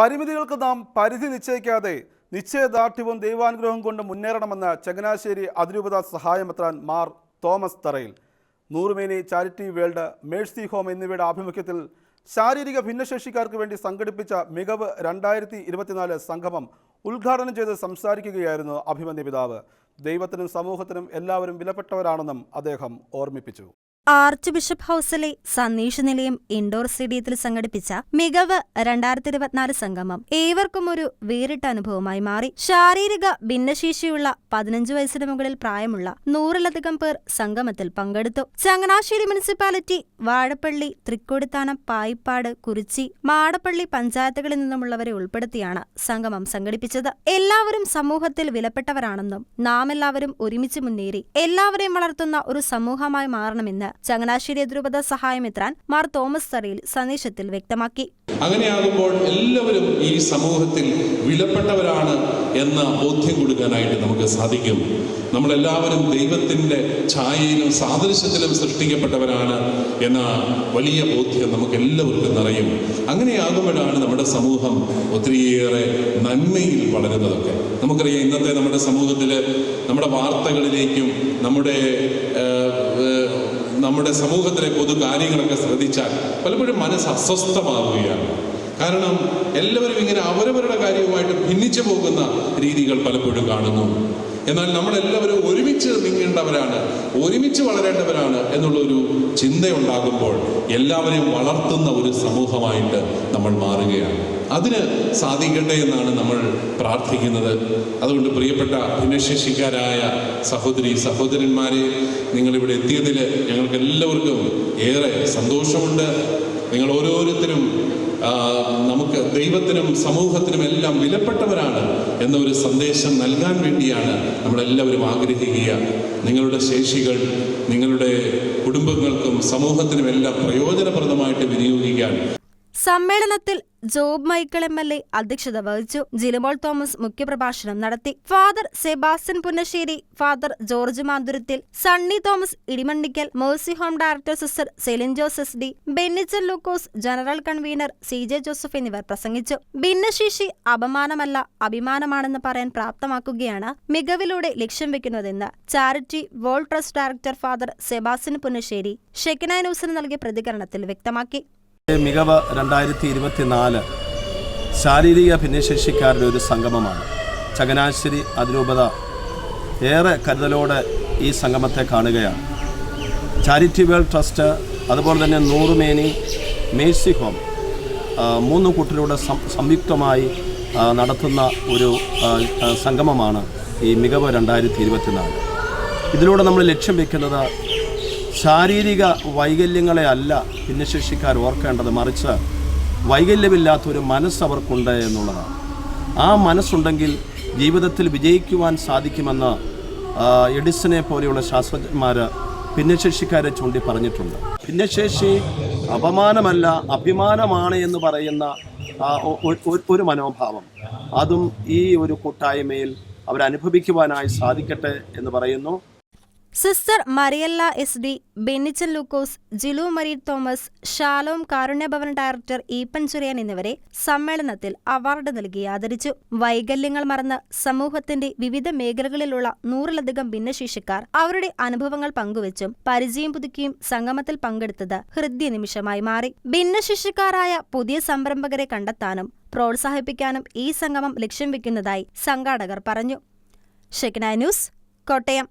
പരിമിതികൾക്ക് നാം പരിധി നിശ്ചയിക്കാതെ നിശ്ചയദാർഢ്യവും ദൈവാനുഗ്രഹവും കൊണ്ട് മുന്നേറണമെന്ന് ചങ്ങനാശ്ശേരി അതിരൂപതാ സഹായമെത്രാൻ മാർ തോമസ് തറയിൽ. നൂറുമേനി ചാരിറ്റി വേൾഡ് മേഴ്സി ഹോം എന്നിവയുടെ ആഭിമുഖ്യത്തിൽ ശാരീരിക ഭിന്നശേഷിക്കാർക്ക് വേണ്ടി സംഘടിപ്പിച്ച മികവ് രണ്ടായിരത്തി ഇരുപത്തിനാല് സംഗമം ഉദ്ഘാടനം ചെയ്ത് സംസാരിക്കുകയായിരുന്നു അഭിമന്യ പിതാവ്. ദൈവത്തിനും സമൂഹത്തിനും എല്ലാവരും വിലപ്പെട്ടവരാണെന്നും അദ്ദേഹം ഓർമ്മിപ്പിച്ചു. ആർച്ച് ബിഷപ്പ് ഹൌസിലെ സന്ദേശ നിലയം ഇൻഡോർ സ്റ്റേഡിയത്തിൽ സംഘടിപ്പിച്ച മികവ് രണ്ടായിരത്തി ഇരുപത്തിനാല് സംഗമം ഏവർക്കും ഒരു വേറിട്ട അനുഭവമായി മാറി. ശാരീരിക ഭിന്നശേഷിയുള്ള പതിനഞ്ച് വയസ്സിന് മുകളിൽ പ്രായമുള്ള നൂറിലധികം പേർ സംഗമത്തിൽ പങ്കെടുത്തു. ചങ്ങനാശ്ശേരി മുനിസിപ്പാലിറ്റി വാഴപ്പള്ളി തൃക്കൊടിത്താനം പായിപ്പാട് കുറിച്ചി മാടപ്പള്ളി പഞ്ചായത്തുകളിൽ നിന്നുമുള്ളവരെ ഉൾപ്പെടുത്തിയാണ് സംഗമം സംഘടിപ്പിച്ചത്. എല്ലാവരും സമൂഹത്തിൽ വിലപ്പെട്ടവരാണെന്നും നാം എല്ലാവരും ഒരുമിച്ച് മുന്നേറി എല്ലാവരെയും വളർത്തുന്ന ഒരു സമൂഹമായി മാറണമെന്ന് ചങ്ങനാശ്ശേരി ദ്രുപത സഹായമെത്രാൻ മാർ തോമസ് തറയിൽ സന്ദേശത്തിൽ വ്യക്തമാക്കി. അങ്ങനെയാകുമ്പോൾ എല്ലാവരും ഈ സമൂഹത്തിൽ വിലപ്പെട്ടവരാണ് എന്ന ബോധ്യം കൊടുക്കാനായിട്ട് നമുക്ക് സാധിക്കും. നമ്മളെല്ലാവരും ദൈവത്തിന്റെ ഛായയിലും സാദൃശ്യത്തിലും സൃഷ്ടിക്കപ്പെട്ടവരാണ് എന്ന വലിയ ബോധ്യം നമുക്ക് എല്ലാവർക്കും നിറയും. അങ്ങനെയാകുമ്പോഴാണ് നമ്മുടെ സമൂഹം ഒത്തിരിയേറെ നന്മയിൽ വളരുന്നതൊക്കെ. നമുക്കറിയാം ഇന്നത്തെ നമ്മുടെ സമൂഹത്തിൽ നമ്മുടെ വാർത്തകളിലേക്കും നമ്മുടെ നമ്മുടെ സമൂഹത്തിലെ പൊതു കാര്യങ്ങളൊക്കെ ശ്രദ്ധിച്ചാൽ പലപ്പോഴും മനസ്സ് അസ്വസ്ഥമാകുകയാണ് കാരണം എല്ലാവരും ഇങ്ങനെ അവരവരുടെ കാര്യവുമായിട്ട് ഭിന്നിച്ചു പോകുന്ന രീതികൾ പലപ്പോഴും കാണുന്നു. എന്നാൽ നമ്മളെല്ലാവരും ഒരുമിച്ച് നീങ്ങേണ്ടവരാണ് ഒരുമിച്ച് വളരേണ്ടവരാണ് എന്നുള്ളൊരു ചിന്തയുണ്ടാകുമ്പോൾ എല്ലാവരെയും വളർത്തുന്ന ഒരു സമൂഹമായിട്ട് നമ്മൾ മാറുകയാണ്. അതിന് സാധിക്കട്ടെ എന്നാണ് നമ്മൾ പ്രാർത്ഥിക്കുന്നത്. അതുകൊണ്ട് പ്രിയപ്പെട്ട ഭിന്നശേഷിക്കാരായ സഹോദരി സഹോദരന്മാരെ നിങ്ങളിവിടെ എത്തിയതിൽ ഞങ്ങൾക്ക് എല്ലാവർക്കും ഏറെ സന്തോഷമുണ്ട്. നിങ്ങൾ ഓരോരുത്തരും നമുക്ക് ദൈവത്തിനും സമൂഹത്തിനും എല്ലാം വിലപ്പെട്ടവരാണ് എന്നൊരു സന്ദേശം നൽകാൻ വേണ്ടിയാണ് നമ്മളെല്ലാവരും ആഗ്രഹിക്കുക. നിങ്ങളുടെ ശേഷികൾ നിങ്ങളുടെ കുടുംബങ്ങൾക്കും സമൂഹത്തിനും എല്ലാം പ്രയോജനപ്രദമായിട്ട് വിനിയോഗിക്കാൻ. സമ്മേളനത്തിൽ Job Michael M L A അധ്യക്ഷത വഹിച്ചു. ജിലിമോൾ തോമസ് മുഖ്യപ്രഭാഷണം നടത്തി. Father Sebastian Punnassery father George Mathurathil Sunny Thomas Edimannickal Mercy home director sister Celine Jose S D Bennichan Lukose general convener C J Joseph എന്നിവർ പ്രസംഗിച്ചു. ഭിന്നശേഷി അപമാനമല്ല അഭിമാനമാണെന്ന് പറയാൻ പ്രാപ്തമാക്കുകയാണ് മികവിലൂടെ ലക്ഷ്യം വെക്കുന്നതെന്ന് charity world trust director father Sebastian Punnassery Shekinah ന്യൂസിന് നൽകിയ പ്രതികരണത്തിൽ വ്യക്തമാക്കി. മികവ് രണ്ടായിരത്തി ഇരുപത്തിനാല് ശാരീരിക ഭിന്നശേഷിക്കാരുടെ ഒരു സംഗമമാണ്. ചങ്ങനാശ്ശേരി അതിരൂപത ഏറെ കരുതലോടെ ഈ സംഗമത്തെ കാണുകയാണ്. ചാരിറ്റി വേൾഡ് ട്രസ്റ്റ് അതുപോലെ തന്നെ നൂറുമേനി മേഴ്സി ഹോം മൂന്ന് കൂട്ടരുടെ സംയുക്തമായി നടത്തുന്ന ഒരു സംഗമമാണ് ഈ മികവ് രണ്ടായിരത്തി ഇരുപത്തിനാല് ഇതിലൂടെ നമ്മൾ ലക്ഷ്യം വെക്കുന്നത് ശാരീരിക വൈകല്യങ്ങളെ അല്ല ഭിന്നശേഷിക്കാർ ഓർക്കേണ്ടത് മറിച്ച് വൈകല്യമില്ലാത്തൊരു മനസ്സ് അവർക്കുണ്ട് എന്നുള്ളതാണ്. ആ മനസ്സുണ്ടെങ്കിൽ ജീവിതത്തിൽ വിജയിക്കുവാൻ സാധിക്കുമെന്ന് എഡിസനെ പോലെയുള്ള ശാസ്ത്രജ്ഞന്മാർ ഭിന്നശേഷിക്കാരെ ചൂണ്ടി പറഞ്ഞിട്ടുണ്ട് ഭിന്നശേഷി അപമാനമല്ല അഭിമാനമാണ് എന്ന് പറയുന്ന ഒരു മനോഭാവം. അതും ഈ ഒരു കൂട്ടായ്മയിൽ അവരനുഭവിക്കുവാനായി സാധിക്കട്ടെ എന്ന് പറയുന്നു. Sister Mariella S D Bennichan Lukose Jilu Mary Thomas Shalom Karunyabhavan director Eapen Churayan എന്നിവരെ സമ്മേളനത്തിൽ അവാർഡ് നൽകി ആദരിച്ചു. വൈകല്യങ്ങൾ മറന്ന് സമൂഹത്തിന്റെ വിവിധ മേഖലകളിലുള്ള നൂറിലധികം ഭിന്നശേഷിക്കാർ അവരുടെ അനുഭവങ്ങൾ പങ്കുവച്ചും പരിചയം പുതുക്കിയും സംഗമത്തിൽ പങ്കെടുത്തത് ഹൃദ്യ നിമിഷമായി മാറി. ഭിന്നശേഷിക്കാരായ പുതിയ സംരംഭകരെ കണ്ടെത്താനും പ്രോത്സാഹിപ്പിക്കാനും ഈ സംഗമം ലക്ഷ്യം വെക്കുന്നതായി സംഘാടകർ പറഞ്ഞു. ന്യൂസ് കോട്ടയം.